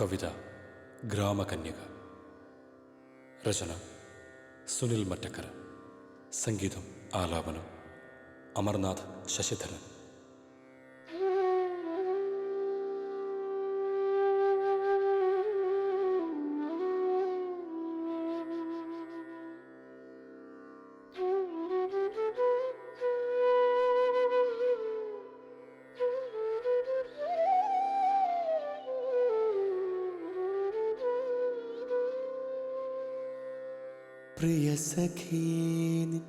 കവിത ഗ്രാമകന്യക. രചന സുനിൽ മറ്റക്കര. സംഗീതം ആലാപനം അമർനാഥ് ശശിധരൻ. പ്രിയ സഖീനി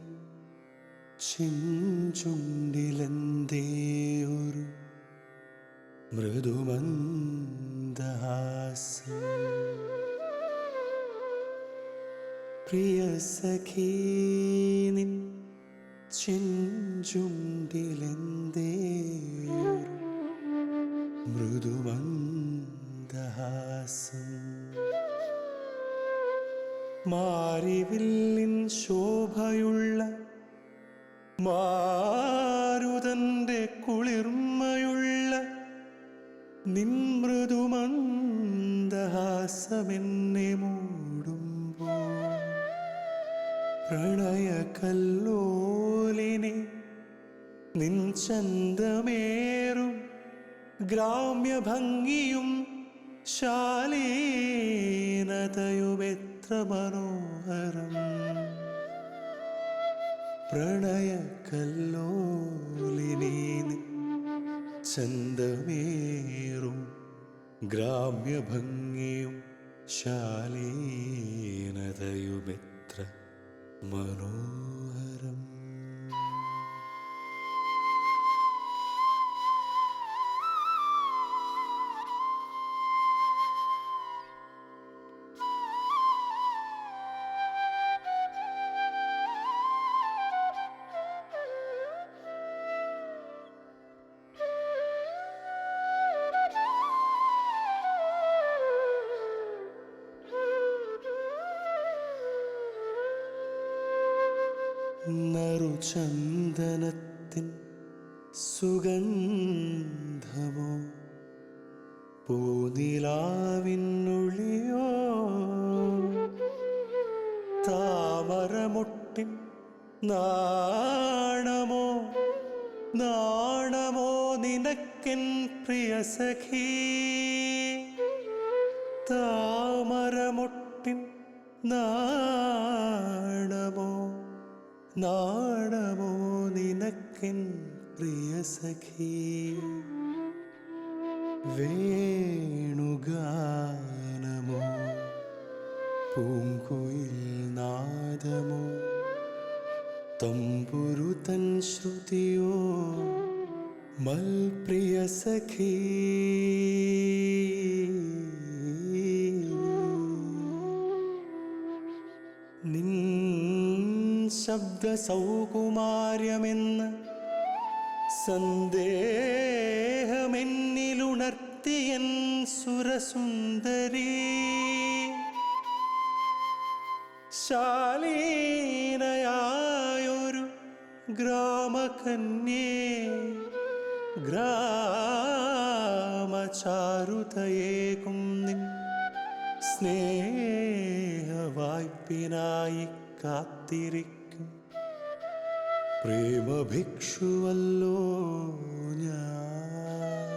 ചിഞ്ചുണ്ടിലെന്തേ ഒരു മൃദുമന്ദഹാസം പ്രിയ സഖീനി ചിഞ്ചുണ്ടിലെന്തേ മൃദുമന്ദഹാസം മാരിവില്ലിൻ ശോഭയുള്ള മാരുതന്റെ കുളിർമയുള്ള നിൻമൃദുമന്ദഹാസമെന്നെ മൂടുമ്പോൾ പ്രണയകല്ലോലിനെ നിൻ ചന്തമേറും ഗ്രാമ്യഭംഗിയും ശാലീനതയുമെത്ര മനോഹരം പ്രണയകല്ലോലിനെ നിൻ ചന്തമേറും ഗ്രാമ്യഭംഗിയും ശാലീനതയുമെത്ര മനോഹരം. നറുചന്ദനത്തിൻ സുഗന്ധമോ? പൂനിലാവിനുള്ളിയോ? താമരമുട്ടിൻ നാണമോ? നാണമോ നിനക്കൻ പ്രിയ സഖീ താമരമുട്ടിൻ നാണമോ നാണമോ നിനക്കൻ പ്രിയ സഖി? വേണുഗാനമോ? പൂങ്കുയിൽ നാദമോ? തമ്പുരു തൻ ശ്രുതിയോ? മൽപ്രിയ സഖീ? ശബ്ദ സൗകുമാര്യമെന്ന് സന്ദേഹമെന്നിലുണർത്തിയൻ സുരസുന്ദരി. ശാലീനയായൊരു ഗ്രാമകന്യേ ഗ്രാമചാരുതയേകും സ്നേഹവായ്പിനായി കാത്തിരിക്കും. പ്രേമഭിക്ഷുവല്ലോ ഞാൻ.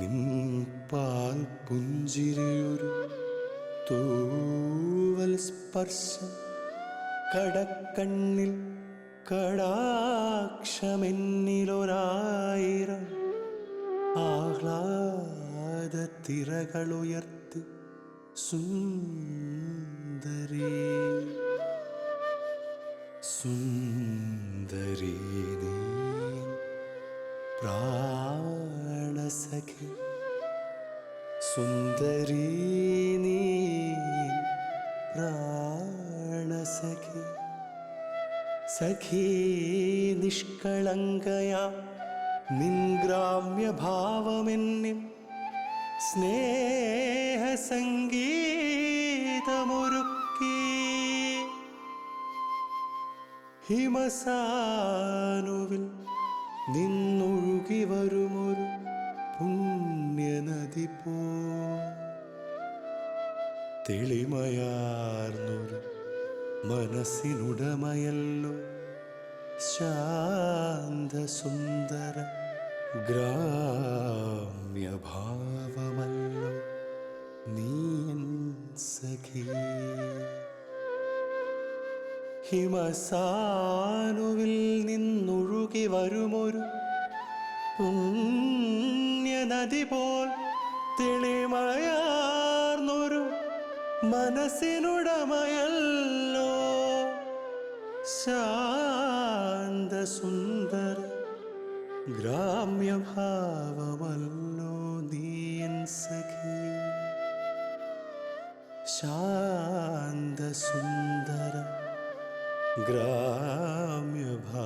നിൻ പാൽ പുഞ്ചിരിയൊരു തൂവൽ സ്പർശം കടക്കണ്ണിൽ കടാക്ഷമെന്നിലൊരായിരം ആഹ്ലാദ തിരകളുയർത്തി സുന്ദരി. സുന്ദരി പ്രാണസഖി സുന്ദരി നീ പ്രാണസഖി സഖീ നിഷ്കളങ്കയാ നിൻ ഗ്രാമ്യഭാവമെന്നിൽ ഹിമസാനുവിൽ നിന്നൊഴുകി വരുമൊരു പുണ്യനദി പോ തെളിമയാർന്നൊരു മനസ്സിനുടമയല്ലോ. ശാന്തസുന്ദര ഗ്രാമ്യഭാവമല്ലോ. നീ സഖി. ഹിമസാനുവിൽ നിന്നൊഴുകി വരുമൊരു പുണ്യനദി പോൽ തെളിമയാർന്നൊരു മനസ്സിനുടമയല്ലോ. ശാന്തസുന്ദര ഗ്രാമ്യഭാവമല്ലോ നീൻ സഖി. ശാന്തസുന്ദര ग्राम्यभा